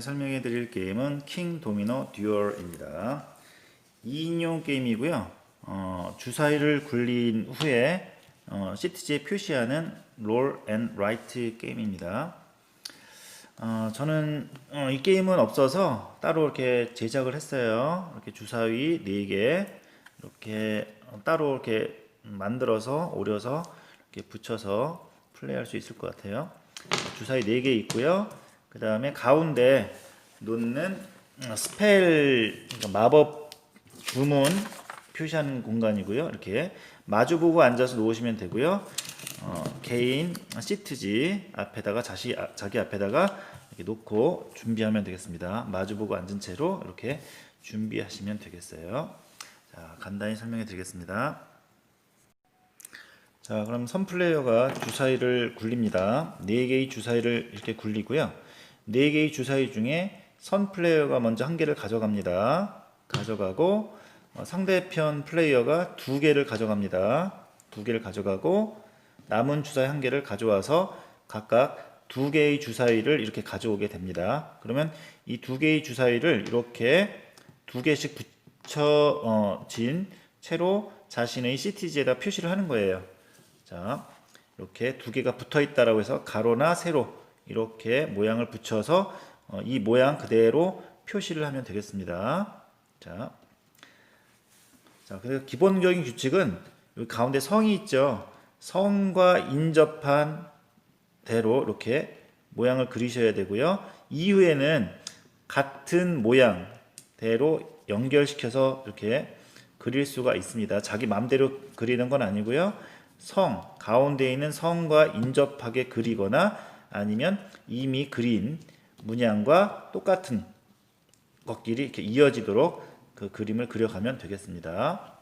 설명해 드릴 게임은 킹 도미노 듀얼입니다. 2인용 게임이고요. 어, 주사위를 굴린 후에 어, 시트지에 표시하는 롤 앤 라이트 게임입니다. 어, 저는 어, 이 게임은 없어서 따로 이렇게 제작을 했어요. 이렇게 주사위 4개 이렇게 어, 따로 이렇게 만들어서 오려서 이렇게 붙여서 플레이할 수 있을 것 같아요. 주사위 4개 있고요. 그 다음에 가운데 놓는 어, 스펠 그러니까 마법 주문 표시하는 공간이고요. 이렇게 마주보고 앉아서 놓으시면 되고요. 어, 개인 시트지 앞에다가 자시, 아, 자기 앞에다가 이렇게 놓고 준비하면 되겠습니다. 마주보고 앉은 채로 이렇게 준비하시면 되겠어요. 자, 간단히 설명해 드리겠습니다. 자, 그럼 선 플레이어가 주사위를 굴립니다. 4개의 주사위를 이렇게 굴리고요. 4개의 주사위 중에 선 플레이어가 먼저 한 개를 가져갑니다. 가져가고 어, 상대편 플레이어가 두 개를 가져갑니다. 두 개를 가져가고 남은 주사위 한 개를 가져와서 각각 두 개의 주사위를 이렇게 가져오게 됩니다. 그러면 이 두 개의 주사위를 이렇게 두 개씩 붙여진 채로 자신의 CTG에다 표시를 하는 거예요. 자, 이렇게 두 개가 붙어 있다라고 해서 가로나 세로 이렇게 모양을 붙여서 어, 이 모양 그대로 표시를 하면 되겠습니다. 자, 자, 그래서 기본적인 규칙은 여기 가운데 성이 있죠. 성과 인접한 대로 이렇게 모양을 그리셔야 되고요. 이후에는 같은 모양대로 연결시켜서 이렇게 그릴 수가 있습니다. 자기 마음대로 그리는 건 아니고요. 성, 가운데 있는 성과 인접하게 그리거나 아니면 이미 그린 문양과 똑같은 것끼리 이렇게 이어지도록 그 그림을 그려가면 되겠습니다.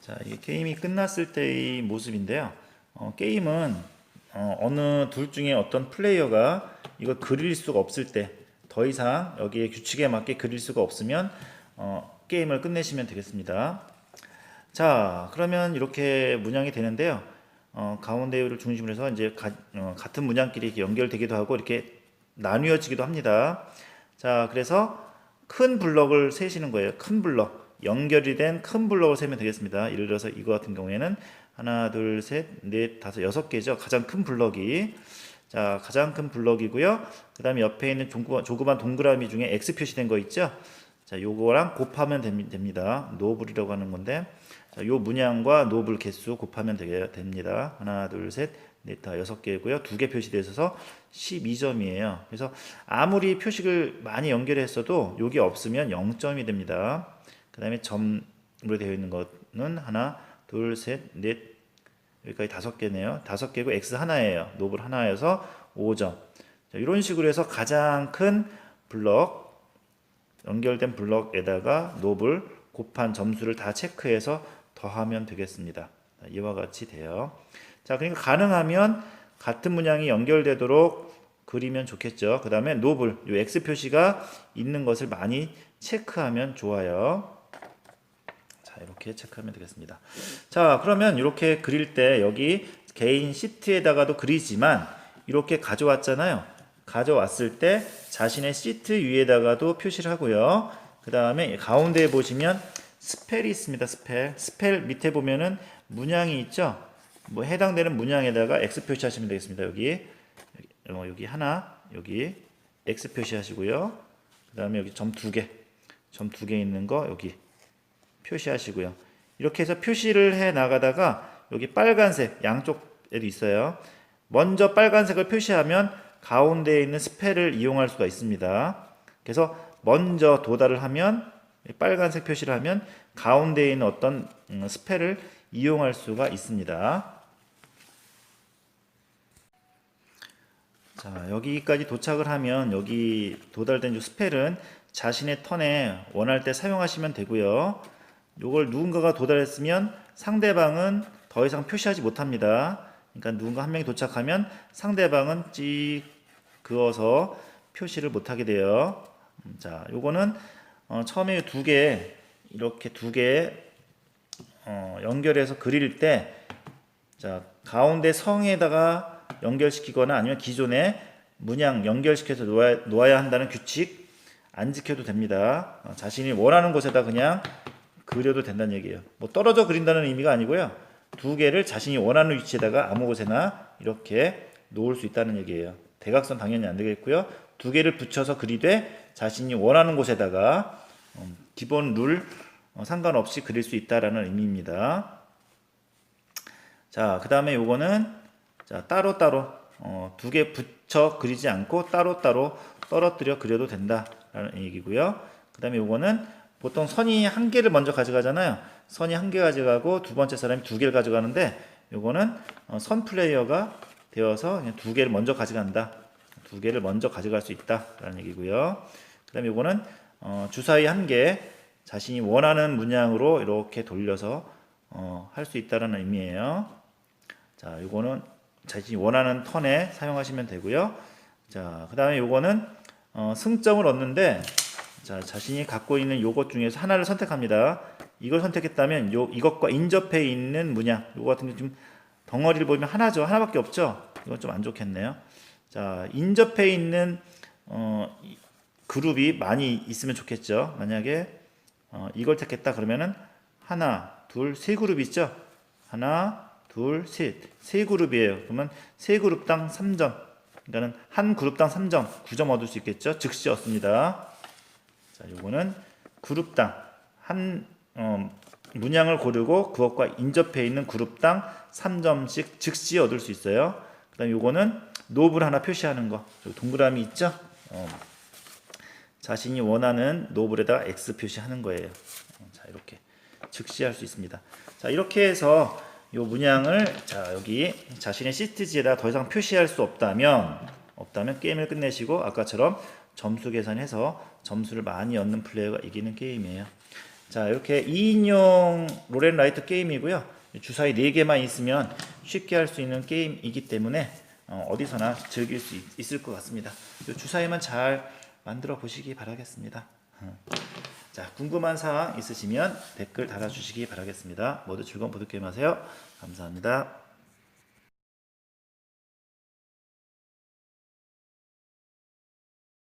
자, 이 게임이 끝났을 때의 모습인데요. 어, 게임은 어, 느둘 중에 어떤 플레이어가 이걸 그릴 수가 없을 때 더 이상 여기에 규칙에 맞게 그릴 수가 없으면 어, 게임을 끝내시면 되겠습니다. 자, 그러면 이렇게 문양이 되는데요. 어, 가운데를 중심으로 해서 이제 가, 어, 같은 문양끼리 연결되기도 하고 이렇게 나뉘어지기도 합니다. 자, 그래서 큰 블럭을 세시는 거예요. 큰 블럭. 연결이 된 큰 블럭을 세면 되겠습니다. 예를 들어서 이거 같은 경우에는 하나, 둘, 셋, 넷, 다섯, 여섯 개죠. 가장 큰 블럭이. 자, 가장 큰 블럭이고요. 그 다음에 옆에 있는 조그만, 조그만 동그라미 중에 X 표시된 거 있죠? 자, 요거랑 곱하면 됩니다. 노블이라고 하는 건데, 자, 요 문양과 노블 개수 곱하면 되게 됩니다. 하나, 둘, 셋, 넷, 다 여섯 개고요. 두 개 표시되어 있어서 12점이에요. 그래서 아무리 표식을 많이 연결했어도 여기 없으면 0점이 됩니다. 그 다음에 점으로 되어 있는 거는 하나, 둘, 셋, 넷, 여기까지 다섯 개네요. 다섯 개고 x 하나예요. 노블 하나여서 5점. 자, 이런 식으로 해서 가장 큰 블럭 연결된 블럭에다가 노블 곱한 점수를 다 체크해서 더하면 되겠습니다. 자, 이와 같이 돼요. 자, 그러니까 가능하면 같은 문양이 연결되도록 그리면 좋겠죠. 그 다음에 노블, 이 X 표시가 있는 것을 많이 체크하면 좋아요. 자, 이렇게 체크하면 되겠습니다. 자, 그러면 이렇게 그릴 때 여기 개인 시트에다가도 그리지만 이렇게 가져왔잖아요. 가져왔을 때 자신의 시트 위에다가도 표시를 하고요. 그 다음에 가운데에 보시면 스펠이 있습니다. 스펠. 스펠 밑에 보면은 문양이 있죠. 뭐 해당되는 문양에다가 X 표시하시면 되겠습니다. 여기 어, 여기 하나, 여기 X 표시하시고요. 그 다음에 여기 점 두 개, 점 두 개 있는 거 여기 표시하시고요. 이렇게 해서 표시를 해 나가다가 여기 빨간색 양쪽에도 있어요. 먼저 빨간색을 표시하면 가운데에 있는 스펠을 이용할 수가 있습니다. 그래서 먼저 도달을 하면 빨간색 표시를 하면 가운데에 있는 어떤 음, 스펠을 이용할 수가 있습니다. 자, 여기까지 도착을 하면 여기 도달된 이 스펠은 자신의 턴에 원할 때 사용하시면 되고요. 이걸 누군가가 도달했으면 상대방은 더 이상 표시하지 못합니다. 그러니까 누군가 한 명이 도착하면 상대방은 찍 그어서 표시를 못하게 돼요. 음, 자, 요거는 어, 처음에 두 개 이렇게 두 개 어, 연결해서 그릴 때 자, 가운데 성에다가 연결시키거나 아니면 기존에 문양 연결시켜서 놓아야, 놓아야 한다는 규칙 안 지켜도 됩니다. 어, 자신이 원하는 곳에다 그냥 그려도 된다는 얘기예요. 뭐 떨어져 그린다는 의미가 아니고요. 두 개를 자신이 원하는 위치에다가 아무 곳에나 이렇게 놓을 수 있다는 얘기예요. 대각선 당연히 안 되겠고요. 두 개를 붙여서 그리되 자신이 원하는 곳에다가 음, 기본 룰 어, 상관없이 그릴 수 있다라는 의미입니다. 자, 그 다음에 요거는 자, 따로따로 어, 두 개 붙여 그리지 않고 따로따로 떨어뜨려 그려도 된다라는 얘기고요. 그 다음에 요거는 보통 선이 한 개를 먼저 가져가잖아요. 선이 한 개 가져가고 두 번째 사람이 두 개를 가져가는데 요거는 어, 선 플레이어가 되어서 두 개를 먼저 가져간다. 두 개를 먼저 가져갈 수 있다라는 얘기고요. 그 다음에 요거는 어, 주사위 한 개 자신이 원하는 문양으로 이렇게 돌려서 어, 할 수 있다라는 의미예요. 자, 요거는 자신이 원하는 턴에 사용하시면 되고요. 자, 그 다음에 요거는 어, 승점을 얻는데 자, 자신이 갖고 있는 요것 중에서 하나를 선택합니다. 이걸 선택했다면 요 이것과 인접해 있는 문양, 요거 같은 게 지금 덩어리를 보면 하나죠. 하나밖에 없죠. 이건 좀 안 좋겠네요. 자, 인접해 있는 어, 이- 그룹이 많이 있으면 좋겠죠. 만약에 어, 이걸 택했다 그러면은 하나, 둘, 세 그룹 있죠. 하나, 둘, 셋, 세 그룹이에요. 그러면 세 그룹당 3점. 그러니까는 한 그룹당 3점, 9점 얻을 수 있겠죠. 즉시 얻습니다. 자, 요거는 그룹당 한 어, 문양을 고르고 그것과 인접해 있는 그룹당 3점씩 즉시 얻을 수 있어요. 그다음 요거는 노브를 하나 표시하는 거. 저 동그라미 있죠? 어, 자신이 원하는 노블에다가 X 표시하는 거예요. 어, 자, 이렇게 즉시 할 수 있습니다. 자, 이렇게 해서 요 문양을 자, 여기 자신의 시트지에다 더 이상 표시할 수 없다면 없다면 게임을 끝내시고 아까처럼 점수 계산해서 점수를 많이 얻는 플레이어가 이기는 게임이에요. 자, 이렇게 2인용 롤앤라이트 게임이고요. 주사위 4개만 있으면 쉽게 할 수 있는 게임이기 때문에 어, 어디서나 즐길 수 있, 있을 것 같습니다. 이 주사위만 잘 만들어 보시기 바라겠습니다. 음. 자, 궁금한 사항 있으시면 댓글 달아주시기 바라겠습니다. 모두 즐거운 보드게임 하세요. 감사합니다.